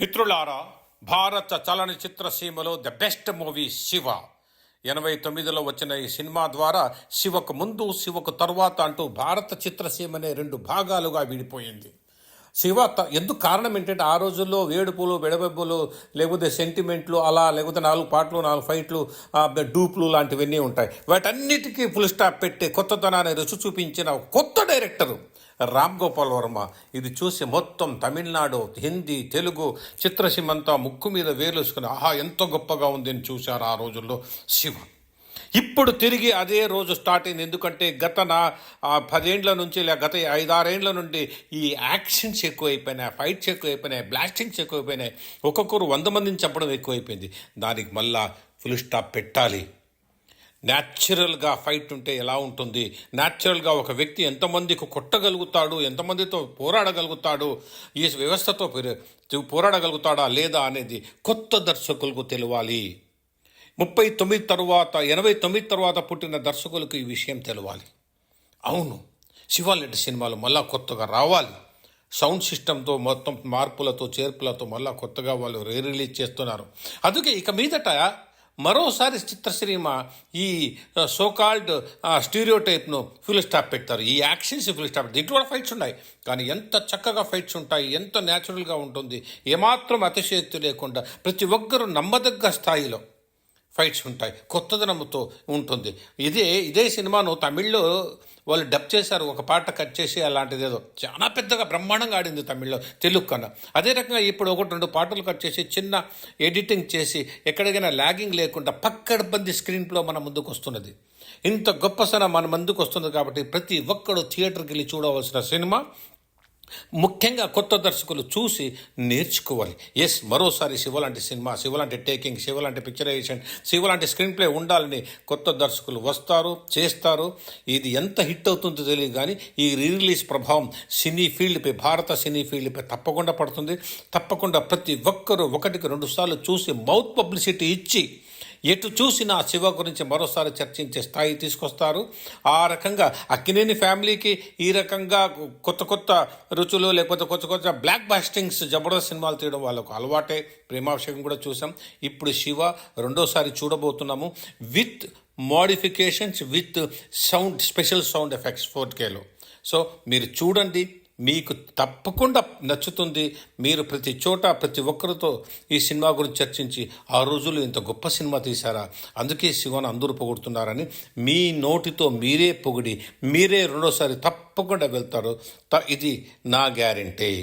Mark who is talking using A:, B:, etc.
A: మిత్రులారా భారత చలనచిత్ర సీమలో ద బెస్ట్ మూవీ శివ. ఎనభై తొమ్మిదిలో వచ్చిన ఈ సినిమా ద్వారా శివకు ముందు శివకు తరువాత అంటూ భారత చిత్రసీమనే రెండు భాగాలుగా విడిపోయింది. శివ త- ఎందుకు కారణం ఏంటంటే ఆ రోజుల్లో వేడుపులు బెడబెబ్బులు లేకపోతే సెంటిమెంట్లు అలా లేకపోతే నాలుగు పాటలు నాలుగు ఫైట్లు డూప్లు లాంటివన్నీ ఉంటాయి. వాటన్నిటికీ ఫుల్ స్టాప్ పెట్టి కొత్తతనాన్ని రుచి చూపించిన కొత్త డైరెక్టరు రామ్ గోపాల్ వర్మ. ఇది చూసి మొత్తం తమిళనాడు హిందీ తెలుగు చిత్రసీమంతా ముక్కు మీద వేలుసుకుని ఆహా ఎంతో గొప్పగా ఉంది అని చూశారు ఆ రోజుల్లో శివ. ఇప్పుడు తిరిగి అదే రోజు స్టార్ట్ అయింది. ఎందుకంటే గత నా పదేండ్ల నుంచి లేదా గత ఐదారేండ్ల నుండి ఈ యాక్షన్స్ ఎక్కువైపోయినాయి ఫైట్స్ ఎక్కువైపోయినాయి బ్లాస్టింగ్స్ ఎక్కువైపోయినాయి. ఒక్కొక్కరు వంద మందిని చంపడం ఎక్కువైపోయింది. దానికి మళ్ళా ఫుల్ స్టాప్ పెట్టాలి. న్యాచురల్గా ఫైట్ ఉంటే ఎలా ఉంటుంది? న్యాచురల్గా ఒక వ్యక్తి ఎంతమందికి కొట్టగలుగుతాడు? ఎంతమందితో పోరాడగలుగుతాడు? ఈ వ్యవస్థతో పోరాడగలుగుతాడా లేదా అనేది కొత్త దర్శకులకు తెలియాలి. ముప్పై తొమ్మిది తరువాత ఎనభై తొమ్మిది తర్వాత పుట్టిన దర్శకులకు ఈ విషయం తెలవాలి. అవును శివాలెడ్డి సినిమాలు మళ్ళా కొత్తగా రావాలి. సౌండ్ సిస్టంతో మొత్తం మార్పులతో చేర్పులతో మళ్ళా కొత్తగా వాళ్ళు రీ రిలీజ్ చేస్తున్నారు. అందుకే ఇక మీదట మరోసారి చిత్రశ్రీమ ఈ సోకాల్డ్ స్టీరియో టైప్ను ఫుల్ స్టాప్ పెడతారు. ఈ యాక్షన్స్ ఫుల్ స్టాప్ దీంట్లో కూడా ఫైట్స్ ఉన్నాయి. కానీ ఎంత చక్కగా ఫైట్స్ ఉంటాయి ఎంత న్యాచురల్గా ఉంటుంది ఏమాత్రం అతిశయక్తి లేకుండా ప్రతి ఒక్కరూ నమ్మదగ్గ స్థాయిలో ఫైట్స్ ఉంటాయి. కొత్తదనంతో ఉంటుంది. ఇదే ఇదే సినిమాను తమిళ్ళో వాళ్ళు డబ్ చేశారు. ఒక పాట కట్ చేసి అలాంటిది ఏదో. చాలా పెద్దగా బ్రహ్మాండంగా ఆడింది తమిళ్ళో తెలుగు కన్నా. అదే రకంగా ఇప్పుడు ఒకటి రెండు పాటలు కట్ చేసి చిన్న ఎడిటింగ్ చేసి ఎక్కడికైనా లాగింగ్ లేకుండా పక్కడబంది స్క్రీన్లో మన ముందుకు వస్తున్నది. ఇంత గొప్ప సన మన ముందుకు వస్తుంది కాబట్టి ప్రతి ఒక్కడు థియేటర్కి వెళ్ళి చూడవలసిన సినిమా. ముఖ్యంగా కొత్త దర్శకులు చూసి నేర్చుకోవాలి. ఎస్ మరోసారి శివ లాంటి సినిమా శివ లాంటి టేకింగ్ శివ లాంటి పిక్చరైజేషన్ శివ లాంటి స్క్రీన్ ప్లే ఉండాలని కొత్త దర్శకులు వస్తారు చేస్తారు. ఇది ఎంత హిట్ అవుతుందో తెలియదు కానీ ఈ రీరిలీజ్ ప్రభావం సినీ ఫీల్డ్పై భారత సినీ ఫీల్డ్పై తప్పకుండా పడుతుంది. తప్పకుండా ప్రతి ఒక్కరూ ఒకటికి రెండు సార్లు చూసి మౌత్ పబ్లిసిటీ ఇచ్చి ఎటు చూసినా శివ గురించి మరోసారి చర్చించే స్థాయి తీసుకొస్తారు. ఆ రకంగా అక్కినేని ఫ్యామిలీకి ఈ రకంగా కొత్త కొత్త రుచులు లేకపోతే కొత్త కొత్త బ్లాక్ బాస్టింగ్స్ జబర్దస్త్ సినిమాలు తీయడం వాళ్ళకు అలవాటే. ప్రేమాభిషేకం కూడా చూసాం ఇప్పుడు శివ రెండోసారి చూడబోతున్నాము with modifications with sound special sound effects four Khelo. So మీరు చూడండి. మీకు తప్పకుండా నచ్చుతుంది. మీరు ప్రతి చోట ప్రతి ఒక్కరితో ఈ సినిమా గురించి చర్చించి ఆ రోజుల్లో ఇంత గొప్ప సినిమా తీశారా? అందుకే శివను అందరూ పొగుడుతున్నారని మీ నోటితో మీరే పొగిడి మీరే రెండోసారి తప్పకుండా వెళ్తారు. త- ఇది నా గ్యారంటీ.